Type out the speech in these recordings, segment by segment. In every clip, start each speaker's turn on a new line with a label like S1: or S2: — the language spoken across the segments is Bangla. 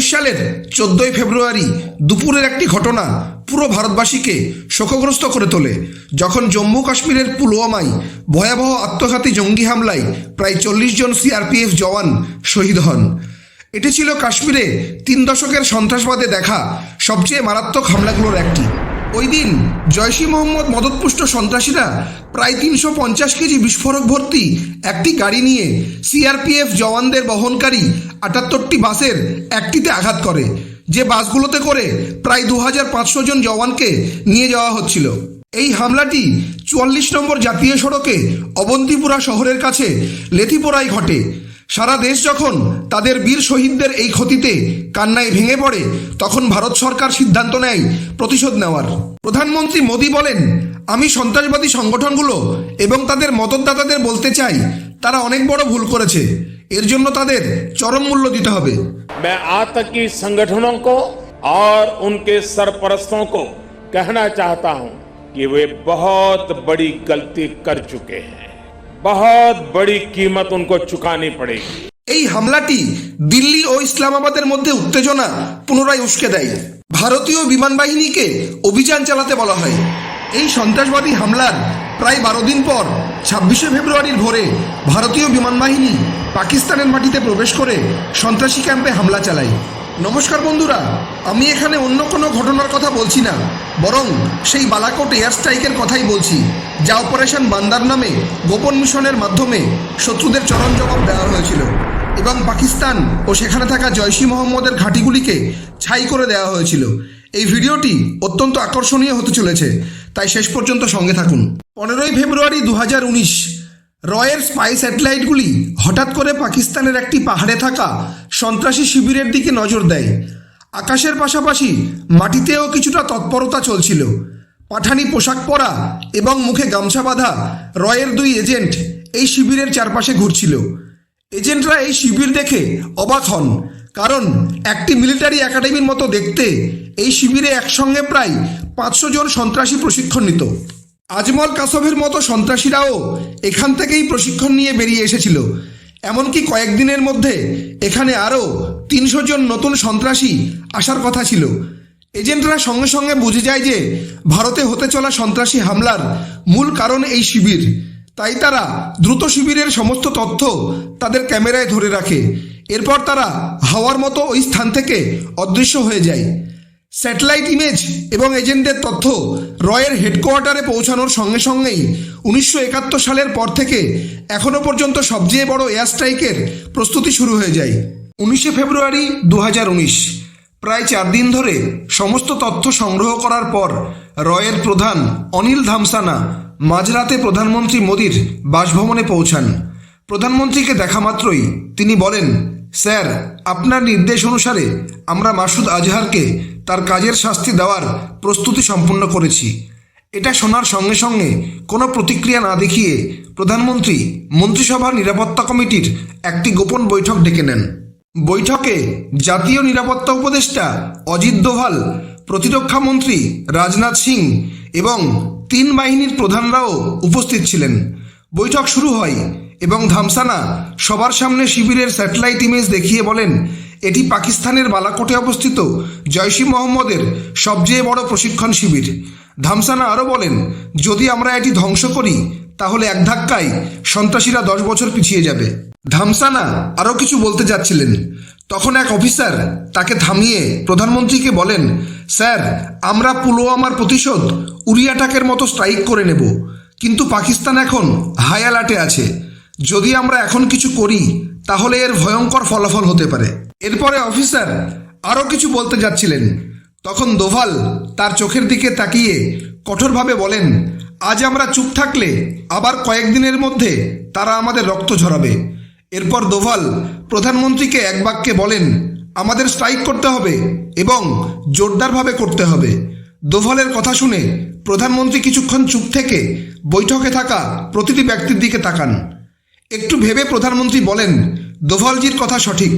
S1: সালের চোদ্দই ফেব্রুয়ারি দুপুরের একটি ঘটনা পুরো ভারতবাসীকে শোকগ্রস্ত করে তোলে, যখন জম্মু কাশ্মীরের পুলওয়ামায় ভয়াবহ আত্মঘাতী জঙ্গি হামলায় প্রায় চল্লিশ জন সিআরপিএফ জওয়ান শহীদ হন। এটি ছিল কাশ্মীরে তিন দশকের সন্ত্রাসবাদে দেখা সবচেয়ে মারাত্মক হামলাগুলোর একটি। ওই দিন জয়সী মোহাম্মদ মদতপুষ্ট সন্ত্রাসীরা প্রায় তিনশো পঞ্চাশ কেজি বিস্ফোরক ভর্তি একটি গাড়ি নিয়ে সিআরপিএফ জওয়ানদের বহনকারী আটাত্তরটি বাসের একটিতে আঘাত করে, যে বাসগুলোতে করে প্রায় দু হাজার পাঁচশো জন জওয়ানকে নিয়ে যাওয়া হচ্ছিল। এই হামলাটি চুয়াল্লিশ নম্বর জাতীয় সড়কে অবন্তিপুরা শহরের কাছে লেথিপোড়ায় ঘটে। সারা দেশ যখন তাদের বীর শহীদদের এই ক্ষতিতে কান্নায় ভেঙে পড়ে তখন ভারত সরকার সিদ্ধান্ত নেয় প্রতিশোধ নেওয়ার প্রধানমন্ত্রী মোদী বলেন আমি সন্ত্রাসবাদী সংগঠনগুলো এবং তাদের মদতদাতাদের বলতে চাই তারা অনেক বড় ভুল করেছে এর জন্য তাদের চরম মূল্য দিতে হবে
S2: मैं आतंकी संगठनों को और उनके सरपरस्तों को कहना चाहता हूं कि वे बहुत बड़ी गलती कर चुके हैं बहुत बड़ी कीमत उनको चुकानी पड़ेगी
S1: এই হামলাটি দিল্লি ও ইসলামাবাদের মধ্যে উত্তেজনা পুনরায় উস্কে দেয় ভারতীয় বিমান বাহিনীকে অভিযান চালাতে বলা হয় এই সন্ত্রাসবাদী হামলার প্রায় বারো দিন পর ছাব্বিশে ফেব্রুয়ারির ভোরে ভারতীয় বিমান বাহিনী পাকিস্তানের মাটিতে প্রবেশ করে সন্ত্রাসী ক্যাম্পে হামলা চালায় নমস্কার বন্ধুরা, আমি এখানে অন্য কোনো ঘটনার কথা বলছি না, বরং সেই বালাকোট এয়ার স্ট্রাইকের কথাই বলছি, যা অপারেশন বান্দার নামে গোপন মিশনের মাধ্যমে শত্রুদের চরম জবাব দেওয়া হয়েছিল এবং পাকিস্তান ও সেখানে থাকা জয়সী মোহাম্মদের ঘাঁটিগুলিকে ছাই করে দেওয়া হয়েছিল। এই ভিডিওটি অত্যন্ত আকর্ষণীয় হতে চলেছে, তাই শেষ পর্যন্ত সঙ্গে থাকুন। পনেরোই ফেব্রুয়ারি দু হাজার উনিশ রয়ের স্পাই স্যাটেলাইটগুলি হঠাৎ করে পাকিস্তানের একটি পাহাড়ে থাকা সন্ত্রাসী শিবিরের দিকে নজর দেয়। আকাশের পাশাপাশি মাটিতেও কিছুটা তৎপরতা চলছিল। পাঠানি পোশাক পরা এবং মুখে গামছা বাঁধা রয়ের দুই এজেন্ট এই শিবিরের চারপাশে ঘুরছিল। এজেন্টরা এই শিবির দেখে অবাক হন, কারণ একটি মিলিটারি একাডেমির মতো দেখতে এই শিবিরে একসঙ্গে প্রায় পাঁচশো জন সন্ত্রাসী প্রশিক্ষণ নিত আজমল কাসবের মতো সন্ত্রাসীরাও এখান থেকেই প্রশিক্ষণ নিয়ে বেরিয়ে এসেছিল। এমনকি কয়েকদিনের মধ্যে এখানে আরও তিনশো জন নতুন সন্ত্রাসী আসার কথা ছিল। এজেন্টরা সঙ্গে সঙ্গে বুঝে যায় যে ভারতে হতে চলা সন্ত্রাসী হামলার মূল কারণ এই শিবির। তাই তারা দ্রুত শিবিরের সমস্ত তথ্য তাদের ক্যামেরায় ধরে রাখে। এরপর তারা হাওয়ার মতো ওই স্থান থেকে অদৃশ্য হয়ে যায়। স্যাটেলাইট ইমেজ এবং এজেন্টদের তথ্য রয়ের হেডকোয়ার্টারে পৌঁছানোর সঙ্গে সঙ্গেই উনিশশো একাত্তর সালের পর থেকে এখনও পর্যন্ত সবচেয়ে বড় এয়ার স্ট্রাইকের প্রস্তুতি শুরু হয়ে যায়। উনিশে ফেব্রুয়ারি দু হাজার উনিশ, প্রায় চার দিন ধরে সমস্ত তথ্য সংগ্রহ করার পর রয়ের প্রধান অনিল ধামসানা মাঝরাতে প্রধানমন্ত্রী মোদীর বাসভবনে পৌঁছান। প্রধানমন্ত্রীকে দেখা মাত্রই তিনি বলেন, স্যার আপনার নির্দেশ অনুসারে আমরা মাসুদ আজহারকে তার কাজের শাস্তি দেওয়ার প্রস্তুতি সম্পন্ন করেছি। এটা শোনার সঙ্গে সঙ্গে কোনো প্রতিক্রিয়া না দেখিয়ে প্রধানমন্ত্রী মন্ত্রিসভার নিরাপত্তা কমিটির একটি গোপন বৈঠক ডেকে নেন। বৈঠকে জাতীয় নিরাপত্তা উপদেষ্টা অজিত দোভাল, প্রতিরক্ষা মন্ত্রী রাজনাথ সিং এবং তিন বাহিনীর প্রধানরাও উপস্থিত ছিলেন। বৈঠক শুরু হয় এবং ধামসানা সবার সামনে শিবিরের স্যাটেলাইট ইমেজ দেখিয়ে বলেন, এটি পাকিস্তানের বালাকোটে অবস্থিত জয়সী মোহাম্মদের সবচেয়ে বড় প্রশিক্ষণ শিবির। ধামসানা আরও বলেন, যদি আমরা এটি ধ্বংস করি, তাহলে এক ধাক্কায় সন্ত্রাসীরা দশ বছর পিছিয়ে যাবে। ধামসানা আরও কিছু বলতে যাচ্ছিলেন। তখন এক অফিসার তাকে থামিয়ে প্রধানমন্ত্রীকে বলেন, স্যার, আমরা পুলওয়ামার প্রতিশোধ উড়িয়াটাকের মতো স্ট্রাইক করে নেব। কিন্তু পাকিস্তান এখন হাই অ্যালার্টে আছে। যদি আমরা এখন কিছু করি, তাহলে এর ভয়ঙ্কর ফলাফল হতে পারে। এরপরে অফিসার আরও কিছু বলতে যাচ্ছিলেন। তখন দোভাল তার চোখের দিকে তাকিয়ে কঠোরভাবে বলেন, আজ আমরা চুপ থাকলে আবার কয়েকদিনের মধ্যে তারা আমাদের রক্ত ঝরাবে। এরপর দোভাল প্রধানমন্ত্রীকে এক বাক্যে বলেন, আমাদের স্ট্রাইক করতে হবে এবং জোরদারভাবে করতে হবে। দোভালের কথা শুনে প্রধানমন্ত্রী কিছুক্ষণ চুপ থেকে বৈঠকে থাকা প্রতিটি ব্যক্তির দিকে তাকান। একটু ভেবে প্রধানমন্ত্রী বলেন, দোভালজির কথা সঠিক।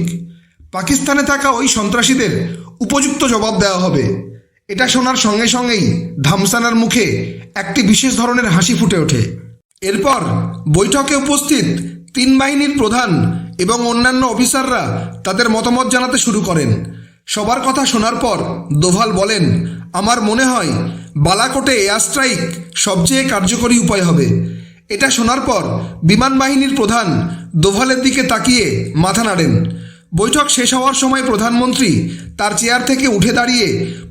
S1: পাকিস্তানে থাকা ওই সন্ত্রাসীদের উপযুক্ত জবাব দেওয়া হবে। এটা শোনার সঙ্গে সঙ্গেই ধামসানার মুখে একটি বিশেষ ধরনের হাসি ফুটে ওঠে। এরপর বৈঠকে উপস্থিত তিন বাহিনীর প্রধান এবং অন্যান্য অফিসাররা তাদের মতামত জানাতে শুরু করেন। সবার কথা শোনার পর দোভাল বলেন, আমার মনে হয় বালাকোটে এয়ার স্ট্রাইক সবচেয়ে কার্যকরী উপায় হবে। এটা শোনার পর বিমান বাহিনীর প্রধান দোভালের দিকে তাকিয়ে মাথা নাড়েন। বৈঠক শেষ হওয়ার সময় প্রধানমন্ত্রী তার চেয়ার থেকে উঠে দাঁড়িয়ে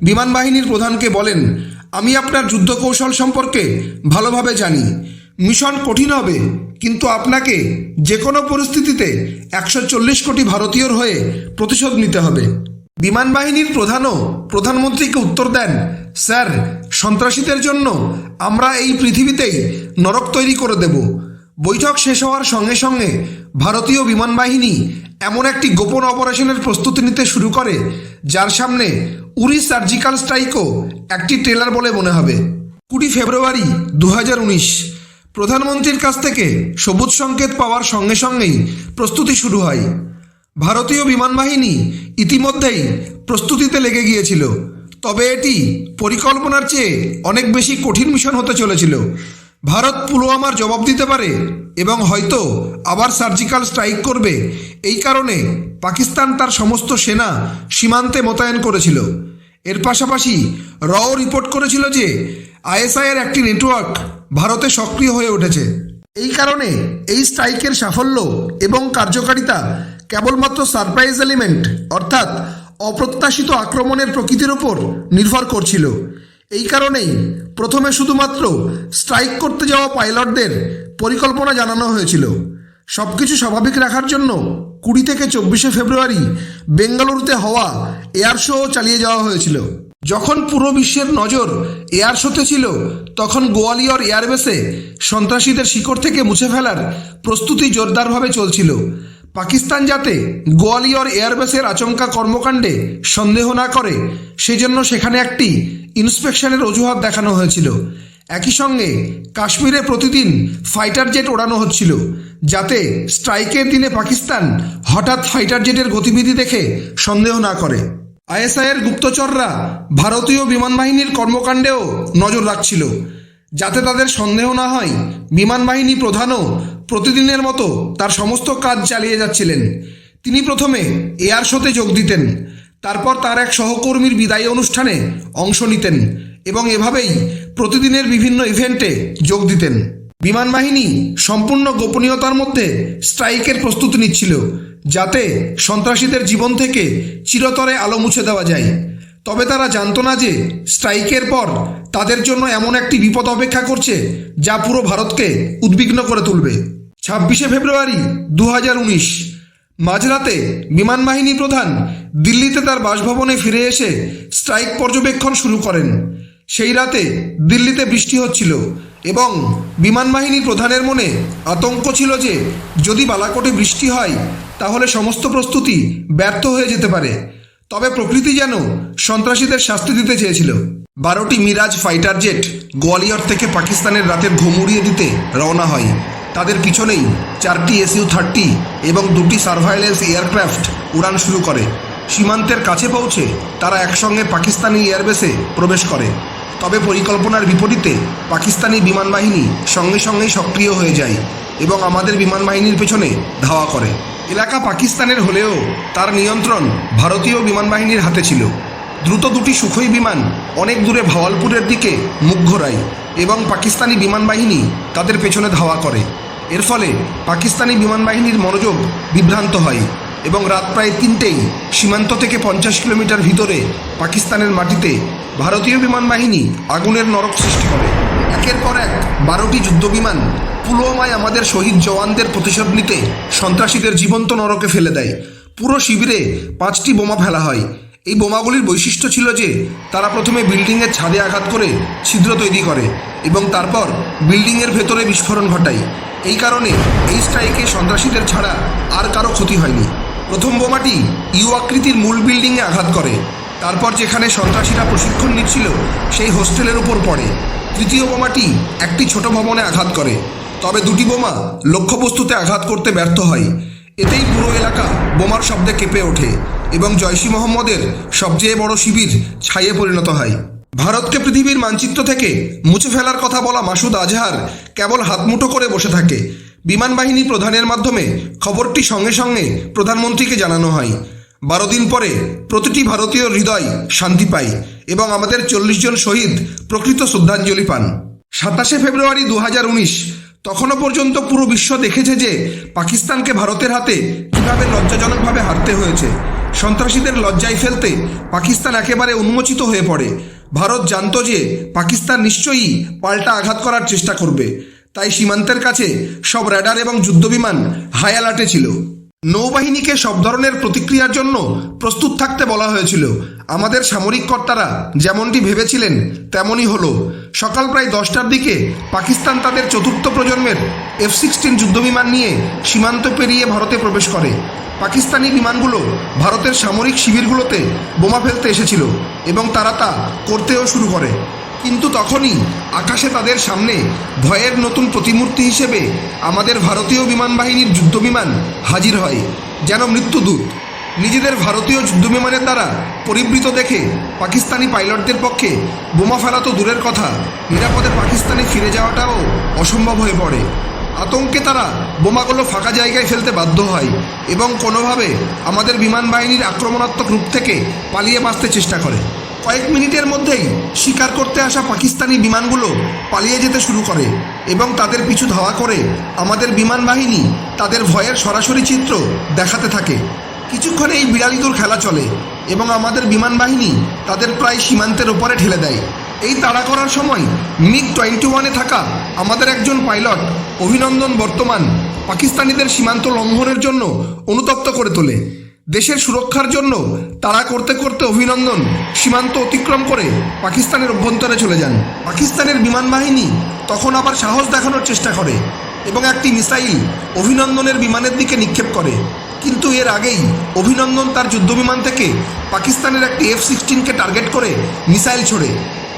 S1: বিমান বাহিনীর প্রধানকে বলেন, আমি আপনার যুদ্ধ কৌশল সম্পর্কে ভালোভাবে জানি। মিশন কঠিন হবে, কিন্তু আপনাকে যে কোনো পরিস্থিতিতে একশো চল্লিশ কোটি ভারতীয়র হয়ে প্রতিশোধ নিতে হবে। বিমান বাহিনীর প্রধানও প্রধানমন্ত্রীকে উত্তর দেন, স্যার সন্ত্রাসীদের জন্য আমরা এই পৃথিবীতেই নরক তৈরি করে দেব। বৈঠক শেষ হওয়ার সঙ্গে সঙ্গে ভারতীয় বিমান বাহিনী এমন একটি গোপন অপারেশনের প্রস্তুতি নিতে শুরু করে, যার সামনে উরি সার্জিক্যাল স্ট্রাইকও একটি ট্রেলার বলে মনে হবে। কুড়ি ফেব্রুয়ারি দু হাজার উনিশ, প্রধানমন্ত্রীর কাছ থেকে সবুজ সংকেত পাওয়ার সঙ্গে সঙ্গেই প্রস্তুতি শুরু হয়। ভারতীয় বিমান বাহিনী ইতিমধ্যেই প্রস্তুতিতে লেগে গিয়েছিল। তবে এটি পরিকল্পনার চেয়ে অনেক বেশি কঠিন মিশন হতে চলেছিল। ভারত পুলওয়ামার জবাব দিতে পারে এবং হয়তো আবার সার্জিক্যাল স্ট্রাইক করবে। এই কারণে পাকিস্তান তার সমস্ত সেনা সীমান্তে মোতায়েন করেছিল। এর পাশাপাশি রও রিপোর্ট করেছিল যে আইএসআইয়ের একটি নেটওয়ার্ক ভারতে সক্রিয় হয়ে উঠেছে। এই কারণে এই স্ট্রাইকের সাফল্য এবং কার্যকারিতা কেবলমাত্র সারপ্রাইজ এলিমেন্ট অর্থাৎ অপ্রত্যাশিত আক্রমণের প্রকৃতির ওপর নির্ভর করছিল। এই কারণেই প্রথমে শুধুমাত্র স্ট্রাইক করতে যাওয়া পাইলটদের পরিকল্পনা জানানো হয়েছিল। সবকিছু স্বাভাবিক রাখার জন্য কুড়ি থেকে চব্বিশে ফেব্রুয়ারি বেঙ্গালুরুতে হওয়া এয়ার শো চালিয়ে যাওয়া হয়েছিল। যখন পুরো বিশ্বের নজর এয়ার শোতে ছিল, তখন গোয়ালিয়র এয়ারবেসে সন্ত্রাসীদের শিকড় থেকে মুছে ফেলার প্রস্তুতি জোরদারভাবে চলছিল। পাকিস্তান যাতে গোয়ালিয়র এয়ারবেসের আচমকা কর্মকাণ্ডে সন্দেহ না করে, সেজন্য সেখানে একটি ইন্সপেকশনের অজুহাত দেখানো হয়েছিল। একই সঙ্গে কাশ্মীরে প্রতিদিন ফাইটার জেট ওড়ানো হচ্ছিল, যাতে স্ট্রাইকের দিনে পাকিস্তান হঠাৎ ফাইটার জেটের গতিবিধি দেখে সন্দেহ না করে। আইএসআইয়ের গুপ্তচররা ভারতীয় বিমান বাহিনীর কর্মকাণ্ডেও নজর রাখছিল। যাতে তাদের সন্দেহ না হয়, বিমান বাহিনী প্রধানও প্রতিদিনের মতো তার সমস্ত কাজ চালিয়ে যাচ্ছিলেন। তিনি প্রথমে এয়ার শোতে যোগ দিতেন, তারপর তার এক সহকর্মীর বিদায়ী অনুষ্ঠানে অংশ নিতেন এবং এভাবেই প্রতিদিনের বিভিন্ন ইভেন্টে যোগ দিতেন। বিমান বাহিনী সম্পূর্ণ গোপনীয়তার মধ্যে স্ট্রাইকের প্রস্তুতি নিচ্ছিল, যাতে সন্ত্রাসীদের জীবন থেকে চিরতরে আলো মুছে দেওয়া যায়। তবে তারা জানতো না যে স্ট্রাইকের পর তাদের জন্য এমন একটি বিপদ অপেক্ষা করছে যা পুরো ভারতকে উদ্বিগ্ন করে তুলবে। ছাব্বিশে ফেব্রুয়ারি দু হাজার উনিশ, মাঝরাতে বিমান বাহিনী প্রধান দিল্লিতে তার বাসভবনে ফিরে এসে স্ট্রাইক পর্যবেক্ষণ শুরু করেন। সেই রাতে দিল্লিতে বৃষ্টি হচ্ছিল এবং বিমান বাহিনী প্রধানের মনে আতঙ্ক ছিল যে যদি বালাকোটে বৃষ্টি হয়, তাহলে সমস্ত প্রস্তুতি ব্যর্থ হয়ে যেতে পারে। তবে প্রকৃতি যেন সন্ত্রাসীদের শাস্তি দিতে চেয়েছিল। বারোটি মিরাজ ফাইটার জেট গোয়ালিয়র থেকে পাকিস্তানের রাতের ঘুম দিতে রওনা হয়। তাদের পিছনেই চারটি এসইউ থার্টি এবং দুটি সার্ভাইলেন্স এয়ারক্রাফট উড়ান শুরু করে। সীমান্তের কাছে পৌঁছে তারা একসঙ্গে পাকিস্তানি এয়ারবেসে প্রবেশ করে। তবে পরিকল্পনার বিপরীতে পাকিস্তানি বিমান বাহিনী সঙ্গে সঙ্গেই সক্রিয় হয়ে যায়। এবং আমাদের বিমান বাহিনীর পেছনে ধাওয়া করে। এলাকা পাকিস্তানের হলেও তার নিয়ন্ত্রণ ভারতীয় বিমান বাহিনীর হাতে ছিল। দ্রুত দুটি সুখই বিমান অনেক দূরে ভাওয়ালপুরের দিকে মুখ ঘোরায় এবং পাকিস্তানি বিমান বাহিনী তাদের পেছনে ধাওয়া করে। এর ফলে পাকিস্তানি বিমান বাহিনীর মনোযোগ বিভ্রান্ত হয় এবং রাত প্রায় তিনটেই সীমান্ত থেকে পঞ্চাশ কিলোমিটার ভিতরে পাকিস্তানের মাটিতে ভারতীয় বিমান বাহিনী আগুনের নরক সৃষ্টি করে। একের পর এক বারোটি যুদ্ধবিমান পুলওয়ামায় আমাদের শহীদ জওয়ানদের প্রতিশোধ নিতে সন্ত্রাসীদের জীবন্ত নরকে ফেলে দেয়। পুরো শিবিরে পাঁচটি বোমা ফেলা হয়। এই বোমাগুলির বৈশিষ্ট্য ছিল যে, তারা প্রথমে বিল্ডিংয়ের ছাদে আঘাত করে ছিদ্র তৈরি করে এবং তারপর বিল্ডিংয়ের ভেতরে বিস্ফোরণ ঘটায়। এই কারণে এই স্ট্রাইকে সন্ত্রাসীদের ছাড়া আর কারও ক্ষতি হয়নি। প্রথম বোমাটি ইউ আকৃতির মূল বিল্ডিংয়ে আঘাত করে। তারপর যেখানে সন্ত্রাসীরা প্রশিক্ষণ নিচ্ছিল, সেই হোস্টেলের উপর পড়ে। তৃতীয় বোমাটি একটি ছোট ভবনে আঘাত করে। তবে দুটি বোমা লক্ষ্যবস্তুতে আঘাত করতে ব্যর্থ হয়। এতেই পুরো এলাকা বোমার শব্দে কেঁপে ওঠে এবং জয়সী মোহাম্মদের সবচেয়ে বড় শিবির ছাইয়ে পরিণত হয়। ভারতকে পৃথিবীর মানচিত্র থেকে মুছে ফেলার কথা বলা মাসুদ আজহার কেবল হাতমুঠো করে বসে থাকে। বিমান বাহিনী প্রধানের মাধ্যমে খবরটি সঙ্গে সঙ্গে প্রধানমন্ত্রীকে জানানো হয়। বারো দিন পরে প্রতিটি ভারতীয় হৃদয় শান্তি পায় এবং আমাদের চল্লিশ জন শহীদ প্রকৃত শ্রদ্ধাঞ্জলি পান। সাতাশে ফেব্রুয়ারি দু হাজার উনিশ তখনও পর্যন্ত পুরো বিশ্ব দেখেছে যে পাকিস্তানকে ভারতের হাতে কীভাবে লজ্জাজনকভাবে হারতে হয়েছে। সন্ত্রাসীদের লজ্জায় ফেলতে পাকিস্তান একেবারে উন্মোচিত হয়ে পড়ে। ভারত জানত যে পাকিস্তান নিশ্চয়ই পাল্টা আঘাত করার চেষ্টা করবে। তাই সীমান্তের কাছে সব র্যাডার এবং যুদ্ধবিমান হাই অ্যালার্টে ছিল। নৌবাহিনীকে সব ধরনের প্রতিক্রিয়ার জন্য প্রস্তুত থাকতে বলা হয়েছিল। আমাদের সামরিক কর্তারা যেমনটি ভেবেছিলেন, তেমনই হলো। সকাল প্রায় দশটার দিকে পাকিস্তান তাদের চতুর্থ প্রজন্মের এফ সিক্সটিন যুদ্ধবিমান নিয়ে সীমান্ত পেরিয়ে ভারতে প্রবেশ করে। পাকিস্তানি বিমানগুলো ভারতের সামরিক শিবিরগুলোতে বোমা ফেলতে এসেছিল এবং তারা তা করতেও শুরু করে। কিন্তু তখনই আকাশে তাদের সামনে ভয়ের নতুন প্রতিমূর্তি হিসেবে আমাদের ভারতীয় বিমান বাহিনীর যুদ্ধবিমান হাজির হয়, যেন মৃত্যুদূত। নিজেদের ভারতীয় যুদ্ধবিমানের দ্বারা পরিবৃত দেখে পাকিস্তানি পাইলটদের পক্ষে বোমা ফেলা তো দূরের কথা, নিরাপদে পাকিস্তানে ফিরে যাওয়াটাও অসম্ভব হয়ে পড়ে। আতঙ্কে তারা বোমাগুলো ফাঁকা জায়গায় ফেলতে বাধ্য হয় এবং কোনোভাবে আমাদের বিমান বাহিনীর আক্রমণাত্মক রূপ থেকে পালিয়ে বাঁচতে চেষ্টা করে। কয়েক মিনিটের মধ্যেই শিকার করতে আসা পাকিস্তানি বিমানগুলো পালিয়ে যেতে শুরু করে এবং তাদের পিছু ধাওয়া করে আমাদের বিমান বাহিনী তাদের ভয়ের সরাসরি চিত্র দেখাতে থাকে। কিছুক্ষণ এই বিড়ালিদুর খেলা চলে এবং আমাদের বিমান বাহিনী তাদের প্রায় সীমান্তের ওপরে ঠেলে দেয়। এই তাড়া করার সময় মিগ টোয়েন্টি ওয়ানে থাকা আমাদের একজন পাইলট অভিনন্দন বর্তমান পাকিস্তানিদের সীমান্ত লঙ্ঘনের জন্য অনুতপ্ত করে তোলে। দেশের সুরক্ষার জন্য তাড়া করতে করতে অভিনন্দন, সীমান্ত অতিক্রম করে পাকিস্তানের অভ্যন্তরে চলে যান। পাকিস্তানের বিমান বাহিনী তখন আবার সাহস দেখানোর চেষ্টা করে এবং একটি মিসাইল অভিনন্দনের বিমানের দিকে নিক্ষেপ করে। কিন্তু এর আগেই অভিনন্দন তার যুদ্ধবিমান থেকে পাকিস্তানের একটি এফ সিক্সটিনকে টার্গেট করে মিসাইল ছোড়ে।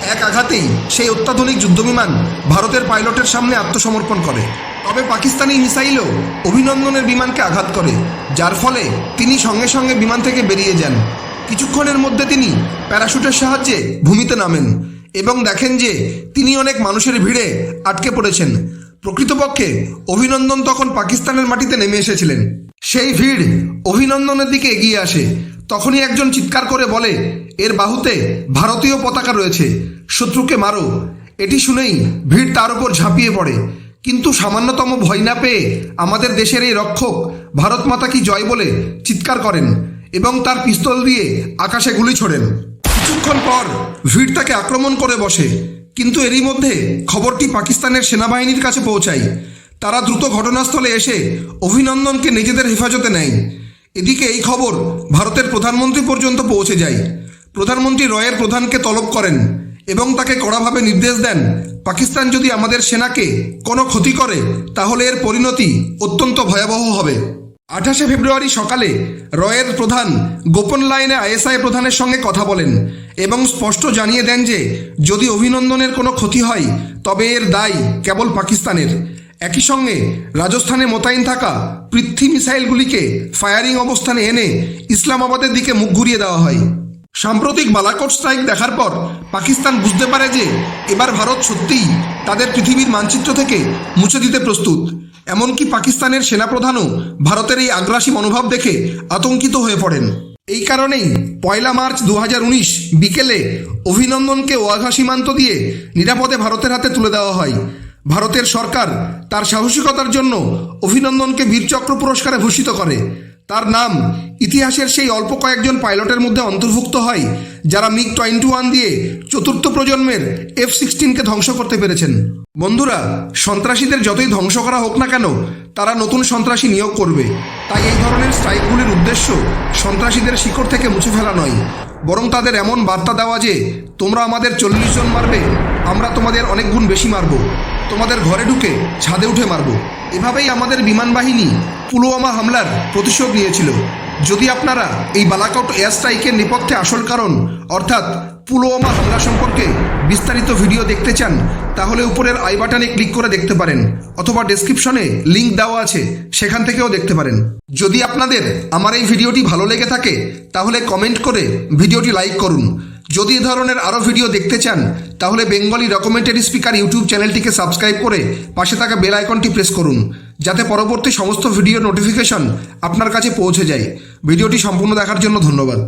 S1: এক আঘাতেই সেই অত্যাধুনিক যুদ্ধবিমান ভারতের পাইলটের সামনে আত্মসমর্পণ করে। তবে পাকিস্তানি মিসাইলও অভিনন্দনের বিমানকে আঘাত করে, যার ফলে তিনি সঙ্গে সঙ্গে বিমান থেকে বেরিয়ে যান। কিছুক্ষণের মধ্যে তিনি প্যারাশুটের সাহায্যে ভূমিতে নামেন এবং দেখেন যে তিনি অনেক মানুষের ভিড়ে আটকে পড়েছেন। প্রকৃতপক্ষে অভিনন্দন তখন পাকিস্তানের মাটিতে নেমে এসেছিলেন। সেই ভিড় অভিনন্দনের দিকে এগিয়ে আসে। তখনই একজন চিৎকার করে বলে, এর বাহুতে ভারতীয় পতাকা রয়েছে, শত্রুকে মারো। এটি শুনেই ভিড় তার উপর ঝাঁপিয়ে পড়ে। কিন্তু সামান্যতম ভয় না পেয়ে আমাদের দেশের এই রক্ষক ভারত মাতা কি জয় বলে চিৎকার করেন এবং তার পিস্তল দিয়ে আকাশে গুলি ছোড়েন। কিছুক্ষণ পর ভিড় তাকে আক্রমণ করে বসে, কিন্তু এরই মধ্যে খবরটি পাকিস্তানের সেনাবাহিনীর কাছে পৌঁছায়। তারা দ্রুত ঘটনাস্থলে এসে অভিনন্দনকে নিজেদের হেফাজতে নেয়। এদিকে এই খবর ভারতের প্রধানমন্ত্রী পর্যন্ত পৌঁছে যায়। প্রধানমন্ত্রী রয়ের প্রধানকে তলব করেন এবং তাকে কড়াভাবে নির্দেশ দেন, পাকিস্তান যদি আমাদের সেনাকে কোনো ক্ষতি করে, তাহলে এর পরিণতি অত্যন্ত ভয়াবহ হবে। আঠাশে ফেব্রুয়ারি সকালে রয়ের প্রধান গোপন লাইনে আইএসআই প্রধানের সঙ্গে কথা বলেন এবং স্পষ্ট জানিয়ে দেন যে, যদি অভিনন্দনের কোনো ক্ষতি হয়, তবে এর দায় কেবল পাকিস্তানের। একই সঙ্গে রাজস্থানে মোতায়েন থাকা পৃথ্বী মিসাইলগুলিকে ফায়ারিং অবস্থানে এনে ইসলামাবাদের দিকে মুখ ঘুরিয়ে দেওয়া হয়। সাম্প্রতিক বালাকোট স্ট্রাইক দেখার পর পাকিস্তান বুঝতে পারে যে এবার ভারত সত্যিই তাদের পৃথিবীর মানচিত্র থেকে মুছে দিতে প্রস্তুত। এমনকি পাকিস্তানের সেনাপ্রধানও ভারতের এই আগ্রাসী মনোভাব দেখে আতঙ্কিত হয়ে পড়েন। এই কারণেই পয়লা মার্চ দু হাজার উনিশ বিকেলে অভিনন্দনকে ওয়াঘা সীমান্ত দিয়ে নিরাপদে ভারতের হাতে তুলে দেওয়া হয়। ভারতের সরকার তার সাহসিকতার জন্য অভিনন্দনকে বীরচক্র পুরস্কারে ভূষিত করে। তার নাম ইতিহাসের সেই অল্প কয়েকজন পাইলটের মধ্যে অন্তর্ভুক্ত হয়, যারা মিগ টোয়েন্টি ওয়ান দিয়ে চতুর্থ প্রজন্মের এফ সিক্সটিনকে ধ্বংস করতে পেরেছেন। বন্ধুরা, সন্ত্রাসীদের যতই ধ্বংস করা হোক না কেন, তারা নতুন সন্ত্রাসী নিয়োগ করবে। তাই এই ধরনের স্ট্রাইকগুলির উদ্দেশ্য সন্ত্রাসীদের শিকড় থেকে মুছে ফেলা নয়। বরং তাদের এমন বার্তা দেওয়া যে, তোমরা আমাদের চল্লিশ জন মারবে, আমরা তোমাদের অনেক গুণ বেশি মারব। তোমাদের ঘরে ঢুকে ছাদে উঠে মারব। এভাবেই আমাদের বিমান বাহিনী পুলওয়ামা হামলার প্রতিশোধ নিয়েছিল। যদি আপনারা এই বালাকোট এয়ার স্ট্রাইকের নেপথ্যে আসল কারণ, অর্থাৎ পুলওয়ামা হামলা সম্পর্কে বিস্তারিত ভিডিও দেখতে চান, তাহলে উপরের আই বাটনে ক্লিক করে দেখতে পারেন, অথবা ডেসক্রিপশনে লিংক দেওয়া আছে, সেখান থেকেও দেখতে পারেন। যদি আপনাদের আমার এই ভিডিওটি ভালো লেগে থাকে, তাহলে কমেন্ট করে ভিডিওটি লাইক করুন। যদি এ ধরনের আরও ভিডিও দেখতে চান, তাহলে বেঙ্গলি ডকুমেন্টারি স্পিকার ইউটিউব চ্যানেলটিকে সাবস্ক্রাইব করে পাশে থাকা বেল আইকনটি প্রেস করুন, যাতে পরবর্তী সমস্ত ভিডিও নোটিফিকেশন আপনার কাছে পৌঁছে যায়। ভিডিওটি সম্পূর্ণ দেখার জন্য ধন্যবাদ।